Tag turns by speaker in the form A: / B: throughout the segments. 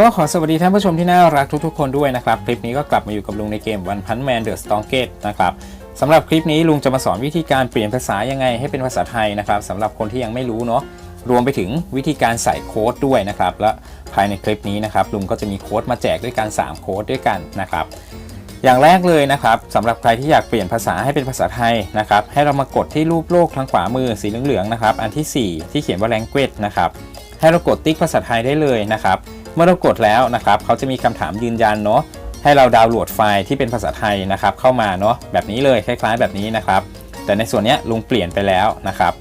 A: ก็ขอสวัสดีท่านผู้ชมที่น่ารักทุกๆคนด้วยนะครับ คลิปนี้ก็กลับมาอยู่กับลุงในเกม One Punch Man The Strongest นะครับสำหรับคลิปนี้ลุงจะมาสอนวิธีการเปลี่ยนภาษายังไงให้เป็นภาษาไทยนะครับสำหรับคนที่ยังไม่รู้เนาะรวมไปถึงวิธีการใส่โค้ดด้วยนะครับ และภายในคลิปนี้นะครับลุงก็จะมีโค้ดมาแจกด้วยกัน3โค้ดด้วยกันนะครับ อย่างแรกเลยนะครับสำหรับใครที่อยากเปลี่ยนภาษาให้เป็นภาษาไทยนะครับ ให้เรามากดที่รูปโลกทางขวามือสีเหลืองๆนะครับ อันทีสี่4 ที่เขียนว่า language นะครับให้เรากดติ๊กภาษาไทยได้เลยนะครับ เมื่อเรากดแล้วนะครับเขาจะมีคำถามยืนยันเนาะให้เราดาวน์โหลดไฟล์ที่เป็นภาษาไทยนะครับเข้ามาเนาะแบบนี้เลยคล้าย ๆ แบบนี้นะครับ แต่ในส่วนนี้ลุงเปลี่ยนไปแล้วนะครับ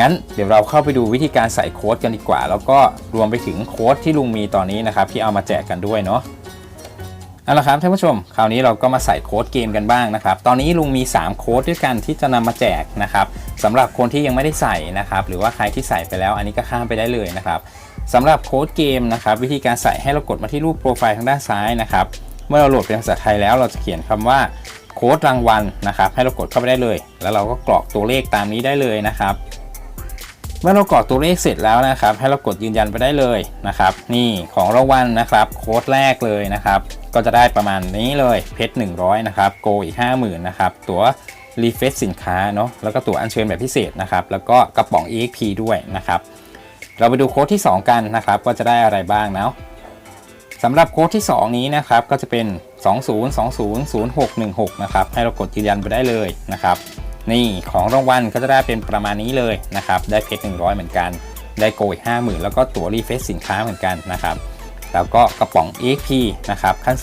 A: งั้นเดี๋ยวเราเข้าไปดูวิธีการใส่โค้ดกันดีกว่า แล้วก็รวมไปถึงโค้ดที่ลุงมีตอนนี้นะครับที่เอามาแจกกันด้วยเนาะ เอาละครับท่านผู้ชม คราวนี้เราก็มาใส่โค้ดเกมกันบ้างนะครับ ตอนนี้ลุงมี 3 โค้ดด้วยกันที่จะนำมาแจกนะครับสำหรับคนที่ยังไม่ได้ใส่นะครับ หรือว่าใครที่ใส่ไปแล้ว อันนี้ก็ข้ามไปได้เลยนะครับสำหรับโค้ดเกมนะครับ วิธีการใส่ให้เรากดมาที่รูปโปรไฟล์ทางด้านซ้ายนะครับ เมื่อเราโหลดเป็นภาษาไทยแล้วเราจะเขียนคำว่าโค้ดรางวัลนะครับ ให้เรากดเข้าไปได้เลย แล้วเราก็กรอกตัวเลขตามนี้ได้เลยนะครับ เมื่อเรากรอกตัวเลขเสร็จแล้วนะครับ ให้เรากดยืนยันไปได้เลยนะครับ นี่ของรางวัลนะครับ โค้ดแรกเลยนะครับ ก็จะได้ประมาณนี้เลยเพชร100 นะครับ โกอีก 50,000 นะครับ ตัวรีเฟซสินค้าเนาะแล้วก็ตัวอัญเชิญแบบพิเศษนะครับ แล้วก็กระป๋อง EXP ด้วยนะครับ เราไปดูโค้ดที่ 2 กันนะครับว่าจะได้อะไรบ้างเนาะสำหรับโค้ดที่ 2 นี้นะครับ ก็จะเป็น 20200616 นะครับ ให้เรากดยืนยันไปได้เลยนะครับ นี่ของรางวัลก็จะได้เป็นประมาณนี้เลยนะครับ ได้เพชร100 เหมือนกัน ได้โกอีก50,000แล้วก็ตั๋วรีเฟซสินค้าเหมือนกันนะครับ แล้วก็กระป๋อง EXP นะครับขั้น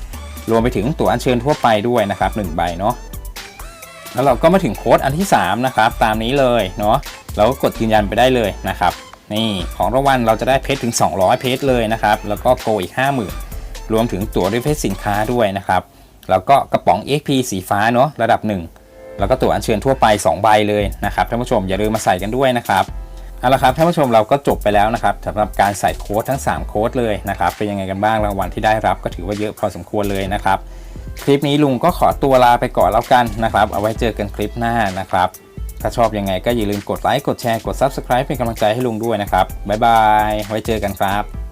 A: 2 รวมไปถึงตั๋วอัญเชิญทั่วไปด้วยนะครับ1ใบเนาะแล้วเราก็มาถึงโค้ดอันที่ 3 นะครับ ตามนี้เลยเนาะเราก็กดยืนยันไปได้เลยนะครับ นี่ของรางวัลเราจะได้เพชรถึง 200 เพชรเลยนะครับ แล้วก็โกอีก 50,000 รวมถึงตั๋วรีเฟซสินค้าด้วยนะครับ แล้วก็กระป๋อง XP สีฟ้าเนาะระดับ 1 แล้วก็ตั๋วอัญเชิญทั่วไป 2 ใบเลยนะครับท่านผู้ชมอย่าลืมมาใส่กันด้วยนะครับเอาละครับท่านผู้ชมเราก็จบไปแล้วนะครับสำหรับการใส่โค้ดทั้ง 3 โค้ดเลยนะครับเป็นยังไงกันบ้างรางวัลที่ได้รับก็ถือว่าเยอะพอสมควรเลยนะครับคลิปนี้ลุงก็ขอตัวลาไปก่อนแล้วกันนะครับเอาไว้เจอกันคลิปหน้านะครับถ้าชอบยังไงก็อย่าลืมกดไลค์กดแชร์กด Subscribe เป็นกำลังใจให้ลุงด้วยนะครับบ๊ายบายไว้เจอกันครับ